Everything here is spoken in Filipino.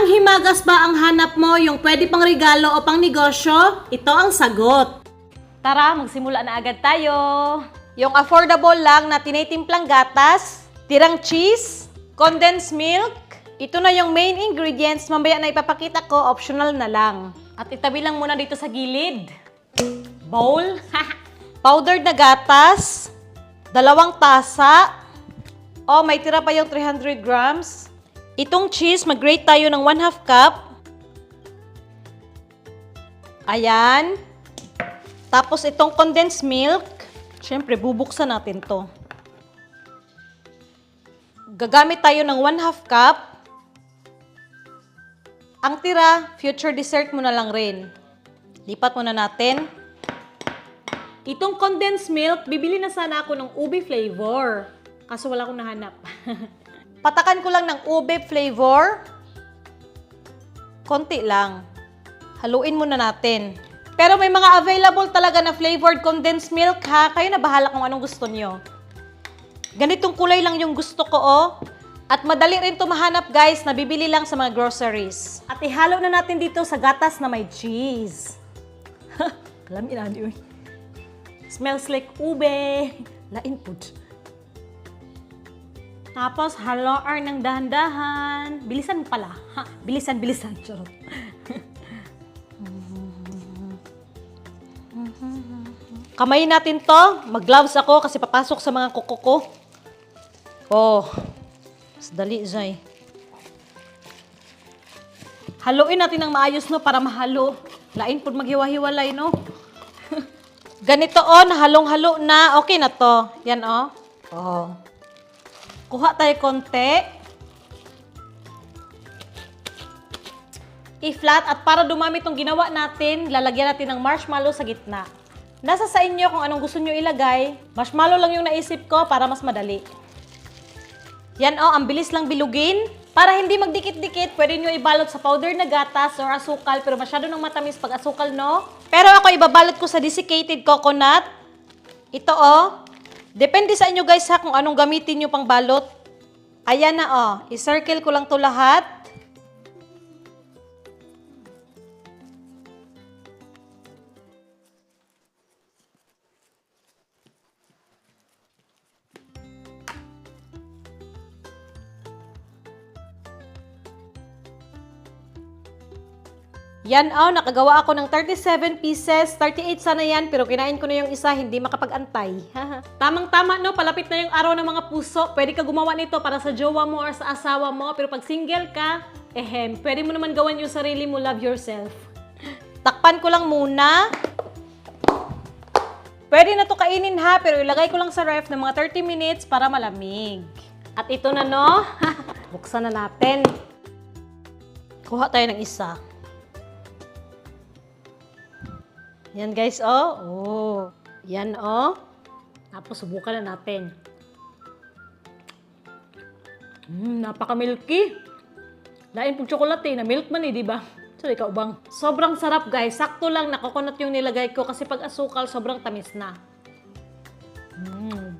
Panghimagas ba ang hanap mo yung pwede pang regalo o pang negosyo? Ito ang sagot. Tara, magsimula na agad tayo. Yung affordable lang na tinitimplang gatas, tirang cheese, condensed milk. Ito na yung main ingredients. Mamaya na ipapakita ko, optional na lang. At itabi lang muna dito sa gilid. Bowl. Powdered na gatas. Dalawang tasa. Oh, may tira pa yung 300 grams. Itong cheese, mag-grate tayo ng 1 half cup. Ayan. Tapos itong condensed milk, syempre bubuksan natin to. Gagamit tayo ng 1 half cup. Ang tira, future dessert mo na lang rin. Lipat muna natin. Itong condensed milk, bibili na sana ako ng ube flavor. Kaso wala akong nahanap. Patakan ko lang ng ube flavor. Konti lang. Haluin muna natin. Pero may mga available talaga na flavored condensed milk ha. Kayo na bahala kung anong gusto nyo. Ganitong kulay lang yung gusto ko oh. At madali rin to mahanap guys, nabibili lang sa mga groceries. At ihalo na natin dito sa gatas na may cheese. Alam ina yun. Smells like ube. Lain po. Tapos, haloar ng dahan-dahan. Bilisan pala. Ha, bilisan, bilisan. Charot. Kamayin natin to. Mag-gloves ako kasi papasok sa mga kuko ko. Oh. Dali, Zay. Haluin natin ng maayos, no, para mahalo. Lain po maghiwa-hiwalay, no? Ganito, oh, nahalong-halo na. Okay na to. Yan, oh. Oh. Kuha tayo konti. I-flat at para dumami itong ginawa natin, lalagyan natin ng marshmallow sa gitna. Nasa sa inyo kung anong gusto nyo ilagay. Marshmallow lang yung naisip ko para mas madali. Yan oh, ang bilis lang bilugin. Para hindi magdikit-dikit, pwede nyo ibalot sa powder na gatas or asukal, pero masyado nang matamis pag asukal, no? Pero ako ibabalot ko sa desiccated coconut. Ito oh. Depende sa inyo guys ha kung anong gamitin nyo pang balot. Ayan na oh. I-circle ko lang to lahat. Yan oh, nakagawa ako ng 37 pieces. 38 sana yan, pero kinain ko na yung isa, hindi makapag-antay. Tamang-tama, no? Palapit na yung araw ng mga puso. Pwede ka gumawa nito para sa jowa mo or sa asawa mo. Pero pag single ka, ehem, pwede mo naman gawan yung sarili mo, love yourself. Takpan ko lang muna. Pwede na to kainin ha, pero ilagay ko lang sa ref ng mga 30 minutes para malamig. At ito na, no? Buksan na natin. Kuha tayo ng isa. Yan guys, oh. Oh. Yan, oh. Tapos subukan na natin. Mmm, napaka-milky. Lain pong tsokolate na milk man eh, di ba? So, ikaw bang? Sobrang sarap guys. Sakto lang na coconut yung nilagay ko kasi pag asukal, sobrang tamis na. Mmm.